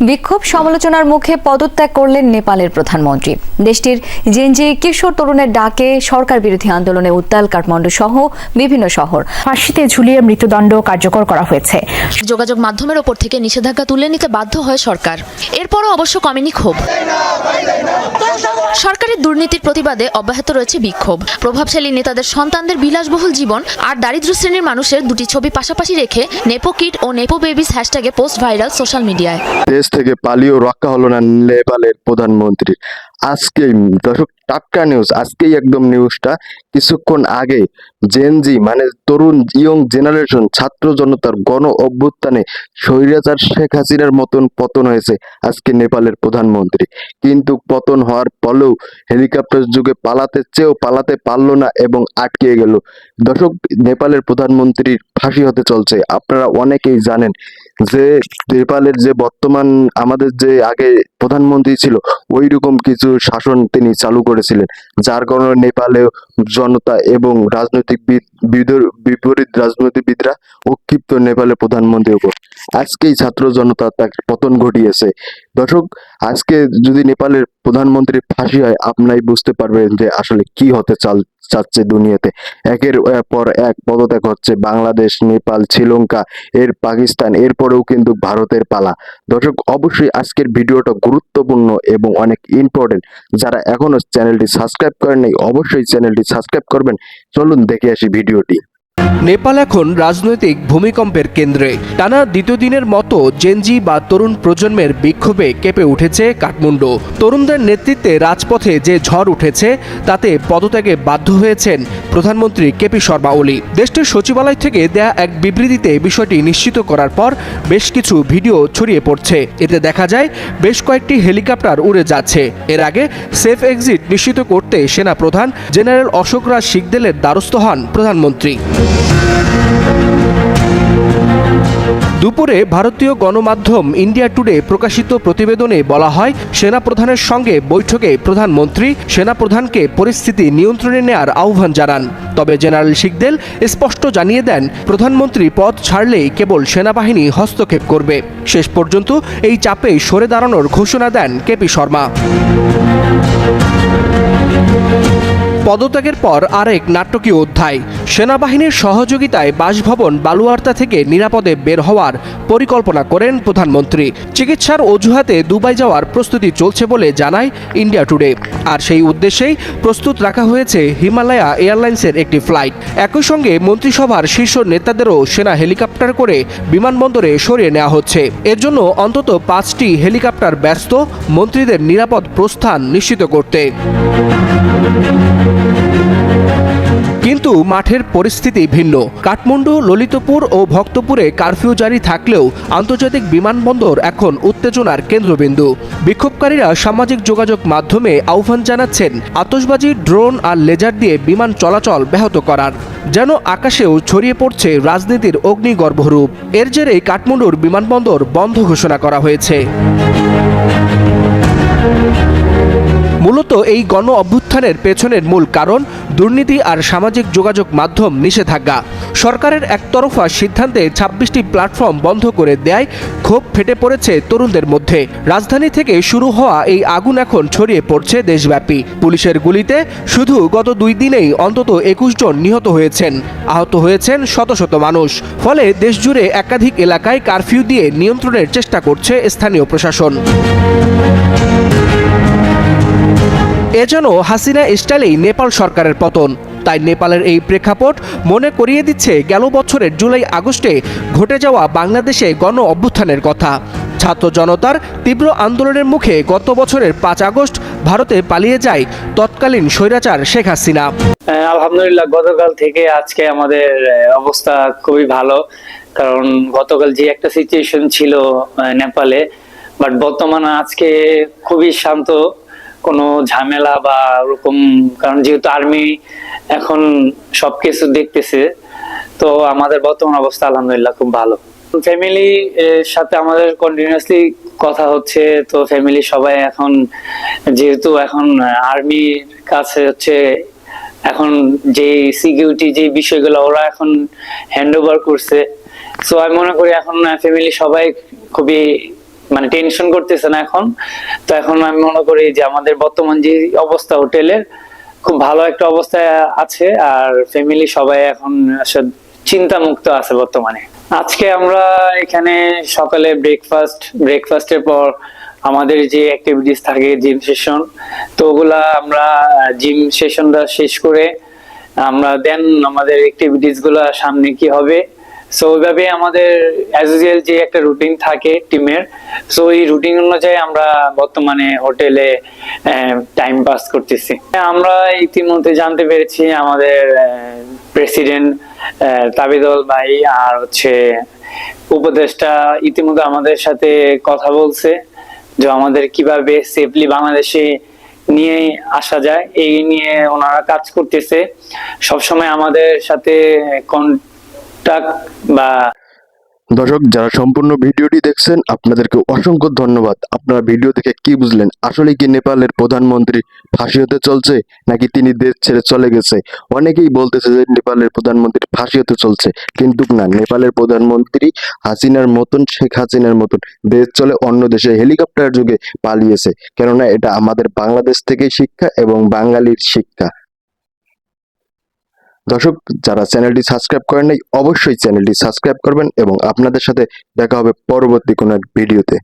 বিক্ষোভ সমালোচনার মুখে পদত্যাগ করলেন নেপালের প্রধানমন্ত্রী। দেশটির জেনজি কিশোর তরুণের ডাকে সরকার বিরোধী আন্দোলনে উত্তাল কাঠমান্ডু সহ বিভিন্ন শহর। ফাঁসিতে ঝুলিয়ে মৃত্যুদণ্ড কার্যকর করা হয়েছে। যোগাযোগ মাধ্যমের ওপর থেকে নিষেধাজ্ঞা তুলে নিতে বাধ্য হয় সরকার। এরপরও অবশ্য কমেনি ক্ষোভ। সরকারের দুর্নীতির প্রতিবাদে অব্যাহত রয়েছে বিক্ষোভ। প্রভাবশালী নেতাদের সন্তানদের বিলাসবহুল জীবন আর দারিদ্র শ্রেণির মানুষের দুটি ছবি পাশাপাশি রেখে নেপো কিট ও নেপো বেবিস হ্যাশট্যাগে পোস্ট ভাইরাল সোশ্যাল মিডিয়ায়। দেশ থেকে পালিয়েও রক্ষা হলো না নেপালের প্রধানমন্ত্রী। আজকেই দর্শক, টাটকা নিউজ আজকেই একদম নিউজটা কিছুক্ষণ আগে জেনজি মানে তরুণ ইয়ং জেনারেশন ছাত্র জনতার গণ অভ্যুত্থানে স্বৈরাচার শেখ হাসিনার মতন পতন হয়েছে আজকে নেপালের প্রধানমন্ত্রী। কিন্তু পতন হওয়ার ফলেও হেলিকপ্টার যুগে পালাতে চেয়েও পালাতে পারল না এবং আটকে গেল। দর্শক, নেপালের প্রধানমন্ত্রীর ফাঁসি হতে চলছে। আপনারা অনেকেই জানেন যে নেপালের যে বর্তমান, আমাদের যে আগে প্রধানমন্ত্রী ছিল ওই রকম কিছু শাসন তিনি চালু করেছিলেন, যার কারণে নেপালে জনতা এবং রাজনৈতিক বিপরীত রাজনীতিবিদরা উৎক্ষিপ্ত নেপালের প্রধানমন্ত্রীর উপর আজকেই ছাত্র জনতা তার পতন ঘটিয়েছে। দর্শক, আজকে যদি নেপালের প্রধানমন্ত্রীর ফাঁসি হয় আপনাই বুঝতে পারবেন যে আসলে কি হতে চাল চাচ্ছে দুনিয়াতে। একের পর এক পদত্যাগ হচ্ছে বাংলাদেশ, নেপাল, শ্রীলঙ্কা, এর পাকিস্তান, এরপরেও কিন্তু ভারতের পালা। দর্শক, অবশ্যই আজকের ভিডিওটা গুরুত্বপূর্ণ এবং অনেক ইম্পর্টেন্ট যারা এখনও চ্যানেলটি সাবস্ক্রাইব করেন নাই অবশ্যই চ্যানেলটি সাবস্ক্রাইব করবেন। চলুন দেখে আসি ভিডিওটি। নেপাল এখন রাজনৈতিক ভূমিকম্পের কেন্দ্রে। টানা দ্বিতীয় দিনের মতো জেনজি বা তরুণ প্রজন্মের বিক্ষোভে কেঁপে উঠেছে কাঠমান্ডু। তরুণদের নেতৃত্বে রাজপথে যে ঝড় উঠেছে, তাতে পদত্যাগে বাধ্য হয়েছেন প্রধানমন্ত্রী কেপি শর্মা ওলি। দেশটির সচিবালয় থেকে দেয়া এক বিবৃতিতে বিষয়টি নিশ্চিত করার পর বেশ কিছু ভিডিও ছড়িয়ে পড়ছে। এতে দেখা যায়, বেশ কয়েকটি হেলিকপ্টার উড়ে যাচ্ছে। এর আগে সেফ এক্সিট নিশ্চিত করতে সেনা প্রধান জেনারেল অশোক রাজ শিখদেলের দ্বারস্থ হন প্রধানমন্ত্রী। দুপুরে ভারতীয় গণমাধ্যম ইন্ডিয়া টুডে প্রকাশিত প্রতিবেদনে বলা হয়, সেনাপ্রধানের সঙ্গে বৈঠকে প্রধানমন্ত্রী সেনাপ্রধানকে পরিস্থিতি নিয়ন্ত্রণে নেয়ার আহ্বান জানান। তবে জেনারেল শিখদেল স্পষ্ট জানিয়ে দেন, প্রধানমন্ত্রী পদ ছাড়লেই কেবল সেনাবাহিনী হস্তক্ষেপ করবে। শেষ পর্যন্ত এই চাপে সরে দাঁড়ানোর ঘোষণা দেন কেপি শর্মা। পদত্যাগের পর আরেক নাটকীয় অধ্যায় সেনাবাহিনীর সহযোগিতায় বাসভবন বালুয়ার্তা থেকে নিরাপদে বের হওয়ার পরিকল্পনা করেন প্রধানমন্ত্রী। চিকিৎসার অজুহাতে দুবাই যাওয়ার প্রস্তুতি চলছে বলে জানায় ইন্ডিয়া টুডে। আর সেই উদ্দেশ্যেই প্রস্তুত রাখা হয়েছে হিমালয়া এয়ারলাইন্সের একটি ফ্লাইট। একই সঙ্গে মন্ত্রিসভার শীর্ষ নেতাদেরও সেনা হেলিকপ্টার করে বিমানবন্দরে সরিয়ে নেওয়া হচ্ছে। এর জন্য অন্তত পাঁচটি হেলিকপ্টার ব্যস্ত, মন্ত্রীদের নিরাপদ প্রস্থান নিশ্চিত করতে। কিন্তু মাঠের পরিস্থিতি ভিন্ন। কাঠমান্ডু, ললিতপুর ও ভক্তপুরে কারফিউ জারি থাকলেও আন্তর্জাতিক বিমানবন্দর এখন উত্তেজনার কেন্দ্রবিন্দু। বিক্ষোভকারীরা সামাজিক যোগাযোগ মাধ্যমে আহ্বান জানাচ্ছেন, আতশবাজি, ড্রোন আর লেজার দিয়ে বিমান চলাচল ব্যাহত করার। যেন আকাশেও ছড়িয়ে পড়ছে রাজনীতির অগ্নিগর্ভরূপ। এর জেরেই কাঠমান্ডুর বিমানবন্দর বন্ধ ঘোষণা করা হয়েছে। মূলত এই গণ অভ্যুত্থানের পেছনের মূল কারণ দুর্নীতি আর সামাজিক যোগাযোগ মাধ্যম নিষেধাজ্ঞা। সরকারের একতরফা সিদ্ধান্তে ছাব্বিশটি প্ল্যাটফর্ম বন্ধ করে দেয় ক্ষোভ ফেটে পড়েছে তরুণদের মধ্যে। রাজধানী থেকে শুরু হওয়া এই আগুন এখন ছড়িয়ে পড়ছে দেশব্যাপী। পুলিশের গুলিতে শুধু গত দুই দিনেই অন্তত একুশ জন নিহত হয়েছেন। আহত হয়েছেন শত শত মানুষ। ফলে দেশজুড়ে একাধিক এলাকায় কারফিউ দিয়ে নিয়ন্ত্রণের চেষ্টা করছে স্থানীয় প্রশাসন। এ যেন হাসিনা স্টাইলেই নেপাল সরকারের পতন। তাই নেপালের এই প্রেক্ষাপট মনে করিয়ে দিচ্ছে গেল বছরের জুলাই আগস্টে ঘটে যাওয়া বাংলাদেশে গণ অভ্যুত্থানের কথা। ছাত্র জনতার তীব্র আন্দোলনের মুখে গত বছরের পাঁচ আগস্ট ভারতে পালিয়ে যায় তৎকালীন স্বৈরাচার শেখ হাসিনা। আলহামদুলিল্লাহ, গতকাল থেকে আজকে আমাদের অবস্থা খুবই ভালো। কারণ গতকাল যে একটা সিচুয়েশন ছিল নেপালে বাট বর্তমানে আজকে খুবই শান্ত। কোনো ঝামেলা বা ওরকম, কারণ যেহেতু আর্মি এখন সবকিছু দেখতেছে, তো আমাদের বর্তমান অবস্থা আলহামদুলিল্লাহ খুব ভালো। ফ্যামিলি সাথে আমাদের কন্টিনিউয়াসলি কথা হচ্ছে, তো ফ্যামিলি সবাই এখন যেহেতু এখন আর্মির কাছে হচ্ছে, এখন যে সিকিউরিটি যে বিষয়গুলো ওরা এখন হ্যান্ড ওভার করছে সো আমি মনে করি এখন ফ্যামিলি সবাই খুবই মানে টেনশন করতেছে না এখন। তো এখন আমি মনে করি যে আমাদের বর্তমান যে অবস্থা হোটেলের খুব ভালো একটা অবস্থায় আছে আর ফ্যামিলি সবাই এখন চিন্তা মুক্ত আছে বর্তমানে। আজকে আমরা এখানে সকালে ব্রেকফাস্ট ব্রেকফাস্টের পর আমাদের যে অ্যাক্টিভিটিস থাকে জিম সেশন তো ওগুলা আমরা জিম সেশনটা শেষ করে আমরা দেন আমাদের অ্যাক্টিভিটিসগুলা সামনে কি হবে। সো ওইভাবে আমাদের অ্যাজ যে একটা রুটিন থাকে টিমের সো এই রুটিন অনুযায়ী আমরা বর্তমানে হোটেলে টাইম পাস করতেছি। আমরা ইতিমধ্যে জানতে পেরেছি আমাদের প্রেসিডেন্ট তাবিদল ভাই আর হচ্ছে উপদেষ্টা ইতিমধ্যে আমাদের সাথে কথা বলছে, যে আমাদের কীভাবে সেফলি বাংলাদেশে নিয়ে আসা যায়, এই নিয়ে ওনারা কাজ করতেছে। সবসময় আমাদের সাথে কন্টাক্ট বা দর্শক, যারা সম্পূর্ণ ভিডিওটি দেখছেন, আপনাদেরকে অসংখ্য ধন্যবাদ। আপনারা ভিডিও দেখে কি বুঝলেন? আসলে কি নেপালের প্রধানমন্ত্রী ফাঁসি হতে চলছে, নাকি তিনি দেশ ছেড়ে চলে গেছে? অনেকেই বলতেছে যে নেপালের প্রধানমন্ত্রী ফাঁসি হতে চলছে, কিন্তু না, নেপালের প্রধানমন্ত্রী হাসিনার মতন, শেখ হাসিনার মতন দেশ চলে অন্য দেশে হেলিকপ্টার যুগে পালিয়েছে। কেননা এটা আমাদের বাংলাদেশ থেকেই শিক্ষা এবং বাঙালির শিক্ষা। দর্শক, যারা চ্যানেলটি সাবস্ক্রাইব করেন নাই, অবশ্যই চ্যানেলটি সাবস্ক্রাইব করবেন এবং আপনাদের সাথে দেখা হবে পরবর্তী কোনো এক ভিডিওতে।